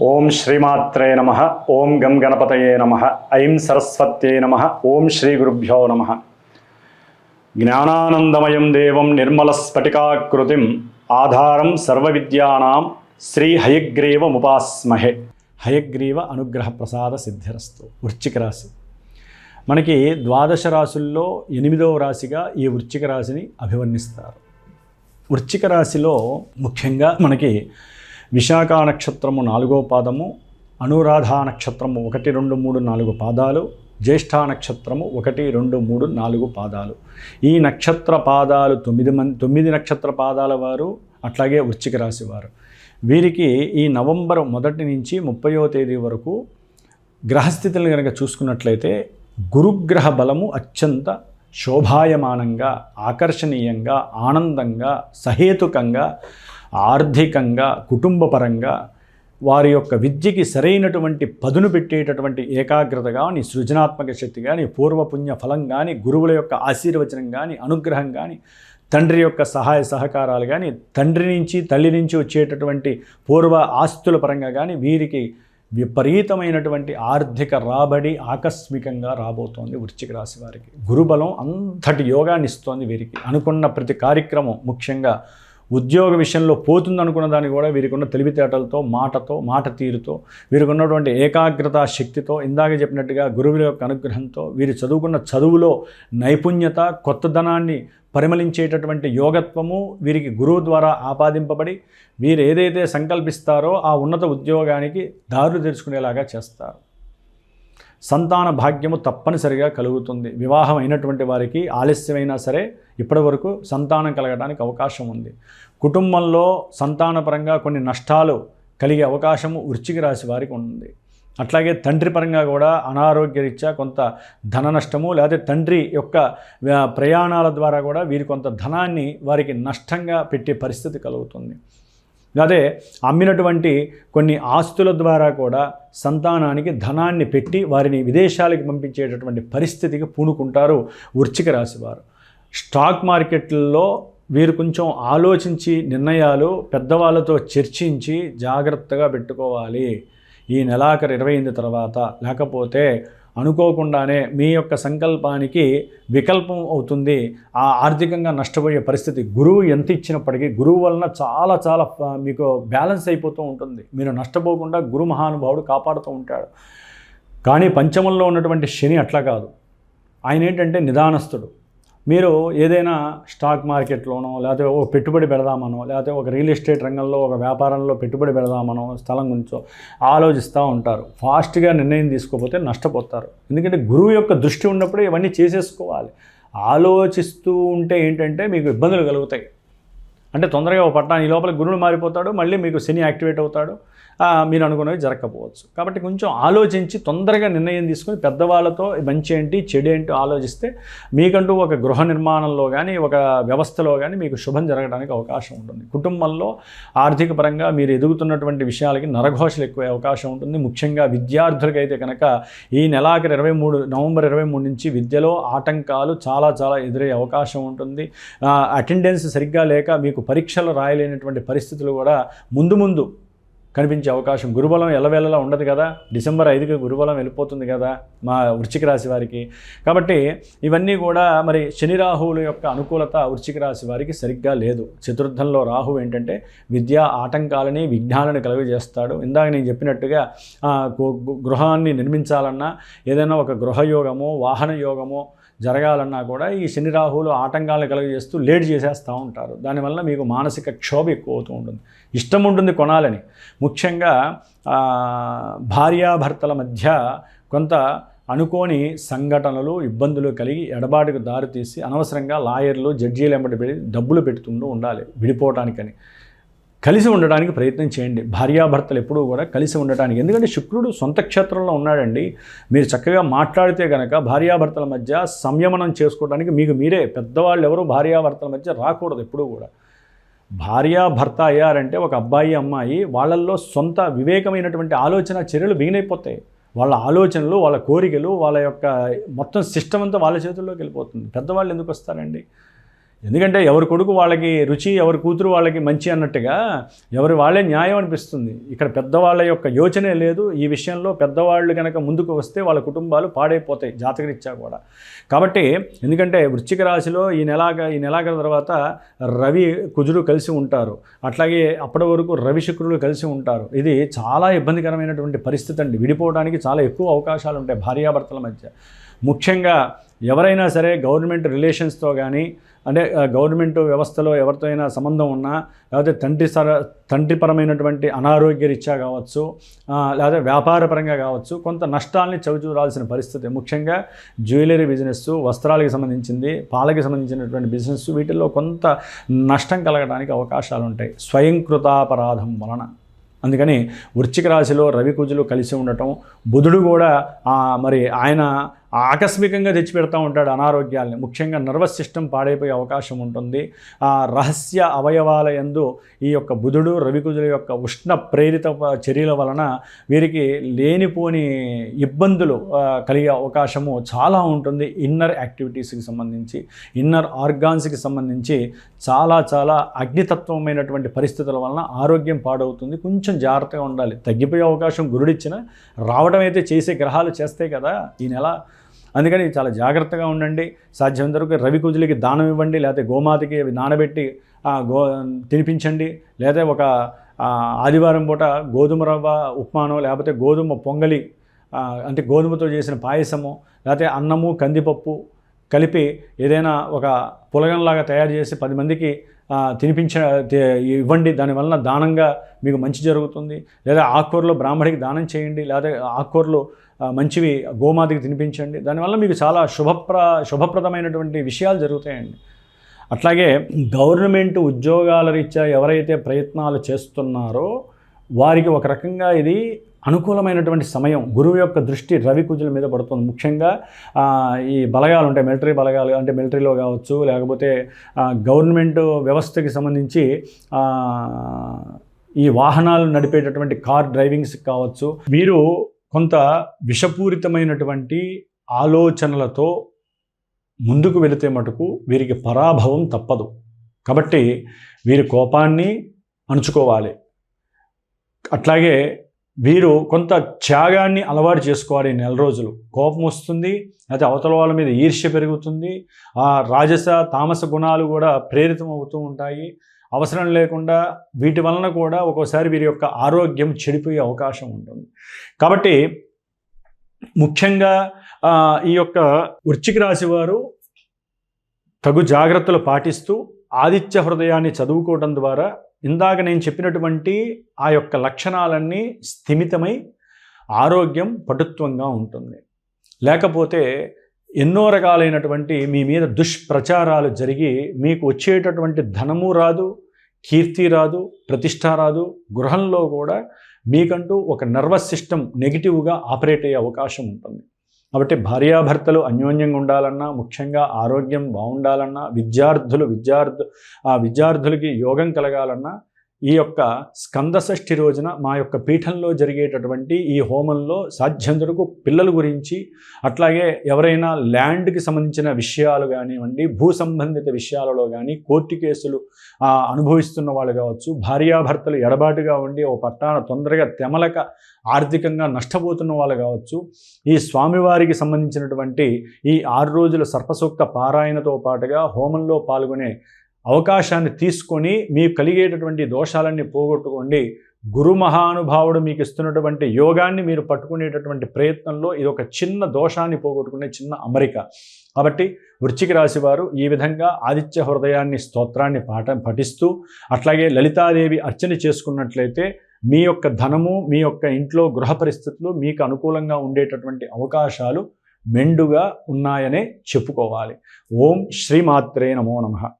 ఓం శ్రీమాత్రే నమ. ఓం గం గణపతయే నమ. ఐం సరస్వత్యే నమ. ఓం శ్రీ గురుభ్యో నమ. జ్ఞానానందమయం దేవం నిర్మలస్ఫటికాకృతిం ఆధారం సర్వవిద్యానాం శ్రీ హయగ్రీవముపాస్మహే హయగ్రీవ అనుగ్రహ ప్రసాద సిద్ధిరస్తు. వృశ్చిక రాశి. మనకి ద్వాదశ రాశుల్లో ఎనిమిదవ రాశిగా ఈ వృశ్చిక రాశిని అభివర్ణిస్తారు. వృశ్చిక రాశిలో ముఖ్యంగా మనకి విశాఖ నక్షత్రము నాలుగో పాదము అనురాధ నక్షత్రము ఒకటి రెండు మూడు నాలుగు పాదాలు జ్యేష్ఠ నక్షత్రము ఒకటి రెండు మూడు నాలుగు పాదాలు. ఈ నక్షత్ర పాదాలు తొమ్మిది మంది తొమ్మిది నక్షత్ర పాదాల వారు అట్లాగే వృశ్చిక రాశి వారు. వీరికి ఈ నవంబర్ మొదటి నుంచి ముప్పయో తేదీ వరకు గ్రహస్థితులను కనుక చూసుకున్నట్లయితే గురుగ్రహ బలము అత్యంత శోభాయమానంగా ఆకర్షణీయంగా ఆనందంగా సహేతుకంగా ఆర్థికంగా కుటుంబపరంగా వారి యొక్క విద్యకి సరైనటువంటి పదును పెట్టేటటువంటి ఏకాగ్రత కానీ సృజనాత్మక శక్తి కానీ పూర్వపుణ్య ఫలం కానీ గురువుల యొక్క ఆశీర్వచనం కానీ అనుగ్రహం కానీ తండ్రి యొక్క సహాయ సహకారాలు కానీ తండ్రి నుంచి తల్లి నుంచి వచ్చేటటువంటి పూర్వ ఆస్తుల పరంగా కానీ వీరికి విపరీతమైనటువంటి ఆర్థిక రాబడి ఆకస్మికంగా రాబోతోంది వృశ్చిక రాశి వారికి. గురుబలం అంతటి యోగాన్ని ఇస్తోంది వీరికి. అనుకున్న ప్రతి కార్యక్రమం ముఖ్యంగా ఉద్యోగ విషయంలో పోతుందనుకున్న దాన్ని కూడా వీరికి ఉన్న తెలివితేటలతో మాటతో మాట తీరుతో వీరికున్నటువంటి ఏకాగ్రత శక్తితో ఇందాక చెప్పినట్టుగా గురువుల యొక్క అనుగ్రహంతో వీరు చదువుకున్న చదువులో నైపుణ్యత కొత్తదనాన్ని పరిమళించేటటువంటి యోగత్వము వీరికి గురువు ద్వారా ఆపాదింపబడి వీరు ఏదైతే సంకల్పిస్తారో ఆ ఉన్నత ఉద్యోగానికి దారులు తెరుచుకునేలాగా చేస్తారు. సంతాన భాగ్యము తప్పనిసరిగా కలుగుతుంది. వివాహం అయినటువంటి వారికి ఆలస్యమైనా సరే ఇప్పటి వరకు సంతానం కలగడానికి అవకాశం ఉంది. కుటుంబంలో సంతానపరంగా కొన్ని నష్టాలు కలిగే అవకాశము వృశ్చిక రాశి వారికి ఉంది. అట్లాగే తండ్రి పరంగా కూడా అనారోగ్యరీత్యా కొంత ధన నష్టము లేదా తండ్రి యొక్క ప్రయాణాల ద్వారా కూడా వీరి కొంత ధనాన్ని వారికి నష్టంగా పెట్టే పరిస్థితి కలుగుతుంది. అదే అమ్మినటువంటి కొన్ని ఆస్తుల ద్వారా కూడా సంతానానికి ధనాన్ని పెట్టి వారిని విదేశాలకు పంపించేటటువంటి పరిస్థితికి పూనుకుంటారు వృచ్చిక రాశివారు స్టాక్ మార్కెట్లలో వీరు కొంచెం ఆలోచించి నిర్ణయాలు పెద్దవాళ్ళతో చర్చించి జాగ్రత్తగా పెట్టుకోవాలి. ఈ నెలాఖరు ఇరవై ఎనిమిది తర్వాత. లేకపోతే అనుకోకుండానే మీ యొక్క సంకల్పానికి వికల్పం అవుతుంది. ఆ ఆర్థికంగా నష్టపోయే పరిస్థితి గురువు ఎంత ఇచ్చినప్పటికీ గురువు వలన చాలా చాలా మీకు బ్యాలెన్స్ అయిపోతూ ఉంటుంది. మీరు నష్టపోకుండా గురు మహానుభావుడు కాపాడుతూ ఉంటాడు. కానీ పంచమంలో ఉన్నటువంటి శని అట్లా కాదు. ఆయన ఏంటంటే నిదానస్తుడు. మీరు ఏదైనా స్టాక్ మార్కెట్లోనో లేకపోతే ఒక పెట్టుబడి పెడదామనో లేకపోతే ఒక రియల్ ఎస్టేట్ రంగంలో ఒక వ్యాపారంలో పెట్టుబడి పెడదామనో స్థలం గురించో ఆలోచిస్తూ ఉంటారు. ఫాస్ట్గా నిర్ణయం తీసుకోకపోతే నష్టపోతారు. ఎందుకంటే గురువు యొక్క దృష్టి ఉన్నప్పుడే ఇవన్నీ చేసేసుకోవాలి. ఆలోచిస్తూ ఉంటే ఏంటంటే మీకు ఇబ్బందులు కలుగుతాయి. అంటే తొందరగా ఒక పట్టణం ఈ లోపల గురువుడు మారిపోతాడు మళ్ళీ మీకు శని యాక్టివేట్ అవుతాడు. మీరు అనుకున్నవి జరగకపోవచ్చు. కాబట్టి కొంచెం ఆలోచించి తొందరగా నిర్ణయం తీసుకొని పెద్దవాళ్ళతో మంచి ఏంటి చెడు ఏంటి ఆలోచిస్తే మీకంటూ ఒక గృహ నిర్మాణంలో కానీ ఒక వ్యవస్థలో కానీ మీకు శుభం జరగడానికి అవకాశం ఉంటుంది. కుటుంబంలో ఆర్థిక పరంగా మీరు ఎదుగుతున్నటువంటి విషయాలకి నరఘోషలు ఎక్కువ అవకాశం ఉంటుంది. ముఖ్యంగా విద్యార్థులకైతే కనుక ఈ నెలాఖరు ఇరవై మూడు నవంబర్ ఇరవై మూడు నుంచి విద్యలో ఆటంకాలు చాలా చాలా ఎదురయ్యే అవకాశం ఉంటుంది. అటెండెన్స్ సరిగ్గా లేక మీకు పరీక్షలు రాయలేనటువంటి పరిస్థితులు కూడా ముందు ముందు కనిపించే అవకాశం. గురుబలం ఎలవేళలా ఉండదు కదా. డిసెంబర్ ఐదుకి గురుబలం వెళ్ళిపోతుంది కదా మా వృశ్చిక రాశి వారికి. కాబట్టి ఇవన్నీ కూడా మరి శని రాహువుల యొక్క అనుకూలత వృశ్చిక రాశి వారికి సరిగ్గా లేదు. చతుర్థంలో రాహువు ఏంటంటే విద్యా ఆటంకాలని విఘ్నాలను కలుగజేస్తాడు. ఇందాక నేను చెప్పినట్టుగా గృహాన్ని నిర్మించాలన్నా ఏదైనా ఒక గృహయోగమో వాహన యోగమో జరగాలన్నా కూడా ఈ శని రాహువులు ఆటంకాలను కలుగజేస్తూ లేట్ చేసేస్తూ ఉంటారు. దానివల్ల మీకు మానసిక క్షోభ ఎక్కువ అవుతూ ఉంటుంది. ఇష్టం ఉంటుంది కొనాలని. ముఖ్యంగా భార్యాభర్తల మధ్య కొంత అనుకోని సంఘటనలు ఇబ్బందులు కలిగి ఎడబాటుకు దారితీసి అనవసరంగా లాయర్లు జడ్జీలు ఎంబడి పెట్టి డబ్బులు పెడుతుంటూ ఉండాలి విడిపోవటానికని. కలిసి ఉండడానికి ప్రయత్నం చేయండి. భార్యాభర్తలు ఎప్పుడూ కూడా కలిసి ఉండటానికి. ఎందుకంటే శుక్రుడు సొంత క్షేత్రంలో ఉన్నాడండి. మీరు చక్కగా మాట్లాడితే కనుక భార్యాభర్తల మధ్య సంయమనం చేసుకోవడానికి మీకు మీరే. పెద్దవాళ్ళు ఎవరు భార్యాభర్తల మధ్య రాకూడదు ఎప్పుడూ కూడా. భార్యాభర్త అయ్యారంటే ఒక అబ్బాయి అమ్మాయి వాళ్ళల్లో సొంత వివేకమైనటువంటి ఆలోచన చర్యలు బిగినైపోతాయి వాళ్ళ ఆలోచనలు వాళ్ళ కోరికలు వాళ్ళ యొక్క మొత్తం సిస్టమ్ అంతా వాళ్ళ చేతుల్లోకి వెళ్ళిపోతుంది. పెద్దవాళ్ళు ఎందుకు వస్తారండి? ఎందుకంటే ఎవరి కొడుకు వాళ్ళకి రుచి ఎవరి కూతురు వాళ్ళకి మంచి అన్నట్టుగా ఎవరి వాళ్ళే న్యాయం అనిపిస్తుంది. ఇక్కడ పెద్దవాళ్ళ యొక్క యోచనే లేదు. ఈ విషయంలో పెద్దవాళ్ళు కనుక ముందుకు వస్తే వాళ్ళ కుటుంబాలు పాడైపోతాయి జాతకరీత్యా కూడా. కాబట్టి ఎందుకంటే వృశ్చిక రాశిలో ఈ నెలాగ ఈ నెలాగ తర్వాత రవి కుజుడు కలిసి ఉంటారు. అట్లాగే అప్పటి వరకు రవి శుక్రులు కలిసి ఉంటారు. ఇది చాలా ఇబ్బందికరమైనటువంటి పరిస్థితి అండి. విడిపోవడానికి చాలా ఎక్కువ అవకాశాలు ఉంటాయి భార్యాభర్తల మధ్య. ముఖ్యంగా ఎవరైనా సరే గవర్నమెంట్ రిలేషన్స్తో కానీ అంటే గవర్నమెంట్ వ్యవస్థలో ఎవరితో అయినా సంబంధం ఉన్నా లేకపోతే తండ్రి సర తండ్రిపరమైనటువంటి అనారోగ్య రీత్యా కావచ్చు లేదా వ్యాపారపరంగా కావచ్చు కొంత నష్టాలని చవిచూరాల్సిన పరిస్థితి. ముఖ్యంగా జ్యువెలరీ బిజినెస్ వస్త్రాలకు సంబంధించింది పాలకి సంబంధించినటువంటి బిజినెస్ వీటిల్లో కొంత నష్టం కలగడానికి అవకాశాలు ఉంటాయి స్వయంకృతాపరాధం వలన. అందుకని వృశ్చిక రాశిలో రవికుజులు కలిసి ఉండటం బుధుడు కూడా మరి ఆయన ఆకస్మికంగా తెచ్చిపెడతా ఉంటాడు అనారోగ్యాల్ని. ముఖ్యంగా నర్వస్ సిస్టమ్ పాడైపోయే అవకాశం ఉంటుంది. ఆ రహస్య అవయవాల ఎందు ఈ యొక్క బుధుడు రవికుజుల యొక్క ఉష్ణ ప్రేరిత చర్యల వలన వీరికి లేనిపోని ఇబ్బందులు కలిగే అవకాశము చాలా ఉంటుంది. ఇన్నర్ యాక్టివిటీస్కి సంబంధించి ఇన్నర్ ఆర్గాన్స్కి సంబంధించి చాలా చాలా అగ్నితత్వమైనటువంటి పరిస్థితుల వలన ఆరోగ్యం పాడవుతుంది. కొంచెం జాగ్రత్తగా ఉండాలి. తగ్గిపోయే అవకాశం గురుడిచ్చిన రావడం అయితే చేసే గ్రహాలు చేస్తే కదా ఈ నెల అందుకని చాలా జాగ్రత్తగా ఉండండి. సాధ్యమైనంత వరకు రవి కుజులకి దానం ఇవ్వండి లేకపోతే గోమాతకి అవి నానబెట్టి గో తినిపించండి. లేదా ఒక ఆదివారం పూట గోధుమ రవ్వ ఉప్మానో లేకపోతే గోధుమ పొంగలి అంటే గోధుమతో చేసిన పాయసము లేకపోతే అన్నము కందిపప్పు కలిపి ఏదైనా ఒక పులగంలాగా తయారు చేసి పది మందికి తినిపించ ఇవ్వండి. దానివల్ల దానంగా మీకు మంచి జరుగుతుంది. లేదా ఆకుకూరలో బ్రాహ్మడికి దానం చేయండి. లేదా ఆకుకూరలు మంచివి గోమాతకి తినిపించండి. దానివల్ల మీకు చాలా శుభప్ర శుభప్రదమైనటువంటి విషయాలు జరుగుతాయండి. అట్లాగే గవర్నమెంట్ ఉద్యోగాల రీత్యా ఎవరైతే ప్రయత్నాలు చేస్తున్నారో వారికి ఒక రకంగా ఇది అనుకూలమైనటువంటి సమయం గురువు యొక్క దృష్టి రవి కుజుల మీద పడుతుంది. ముఖ్యంగా ఈ బలగాలు ఉంటాయి మిలిటరీ బలగాలు అంటే మిలిటరీలో కావచ్చు లేకపోతే గవర్నమెంట్ వ్యవస్థకి సంబంధించి ఈ వాహనాలు నడిపేటటువంటి కార్ డ్రైవింగ్స్ కావచ్చు. వీరు కొంత విషపూరితమైనటువంటి ఆలోచనలతో ముందుకు వెళితే మటుకు వీరికి పరాభవం తప్పదు. కాబట్టి వీరి కోపాన్ని అణుచుకోవాలి అట్లాగే వీరు కొంత త్యాగాన్ని అలవాటు చేసుకోవాలి నెల రోజులు. కోపం వస్తుంది అయితే అవతల వాళ్ళ మీద ఈర్ష్య పెరుగుతుంది ఆ రాజస తామస గుణాలు కూడా ప్రేరితం అవుతూ ఉంటాయి. అవసరం లేకుండా వీటి వలన కూడా ఒక్కోసారి వీరి యొక్క ఆరోగ్యం చెడిపోయే అవకాశం ఉంటుంది. కాబట్టి ముఖ్యంగా ఈ యొక్క వృచ్చిక రాశి వారు తగు జాగ్రత్తలు పాటిస్తూ ఆదిత్య హృదయాన్ని చదువుకోవడం ద్వారా ఇందాక నేను చెప్పినటువంటి ఆ యొక్క లక్షణాలన్నీ స్థిమితమై ఆరోగ్యం పటుత్వంగా ఉంటుంది. లేకపోతే ఎన్నో రకాలైనటువంటి మీ మీద దుష్ప్రచారాలు జరిగి మీకు వచ్చేటటువంటి ధనము రాదు కీర్తి రాదు ప్రతిష్ట రాదు గృహంలో కూడా మీకంటూ ఒక నర్వస్ సిస్టమ్ నెగిటివ్గా ఆపరేట్ అయ్యే అవకాశం ఉంటుంది. కాబట్టి భార్యాభర్తలు అన్యోన్యంగా ఉండాలన్నా ముఖ్యంగా ఆరోగ్యం బాగుండాలన్నా విద్యార్థులు విద్యార్థు ఆ విద్యార్థులకి యోగం కలగాలన్నా ఈ యొక్క స్కందషష్ఠి రోజున మా యొక్క పీఠంలో జరిగేటటువంటి ఈ హోమంలో సాధ్యంతరకు పిల్లల గురించి అట్లాగే ఎవరైనా ల్యాండ్కి సంబంధించిన విషయాలు కానివ్వండి భూ సంబంధిత విషయాలలో కానీ కోర్టు కేసులు అనుభవిస్తున్న వాళ్ళు కావచ్చు భార్యాభర్తలు ఎడబాటుగా ఉండి ఓ పట్టాన తొందరగా తెమలక ఆర్థికంగా నష్టపోతున్న వాళ్ళు కావచ్చు ఈ స్వామివారికి సంబంధించినటువంటి ఈ ఆరు రోజుల సర్పసూక్త పారాయణతో పాటుగా హోమంలో పాల్గొనే అవకాశాన్ని తీసుకొని మీకు కలిగేటటువంటి దోషాలన్నీ పోగొట్టుకోండి. గురు మహానుభావుడు మీకు ఇస్తున్నటువంటి యోగాన్ని మీరు పట్టుకునేటటువంటి ప్రయత్నంలో ఇది ఒక చిన్న దోషాన్ని పోగొట్టుకునే చిన్న అమరిక. కాబట్టి వృశ్చిక రాశి వారు ఈ విధంగా ఆదిత్య హృదయాన్ని స్తోత్రాన్ని పాఠ పఠిస్తూ అట్లాగే లలితాదేవి అర్చన చేసుకున్నట్లయితే మీ యొక్క ధనము మీ యొక్క ఇంట్లో గృహ పరిస్థితులు మీకు అనుకూలంగా ఉండేటటువంటి అవకాశాలు మెండుగా ఉన్నాయనే చెప్పుకోవాలి. ఓం శ్రీమాత్రే నమో నమ.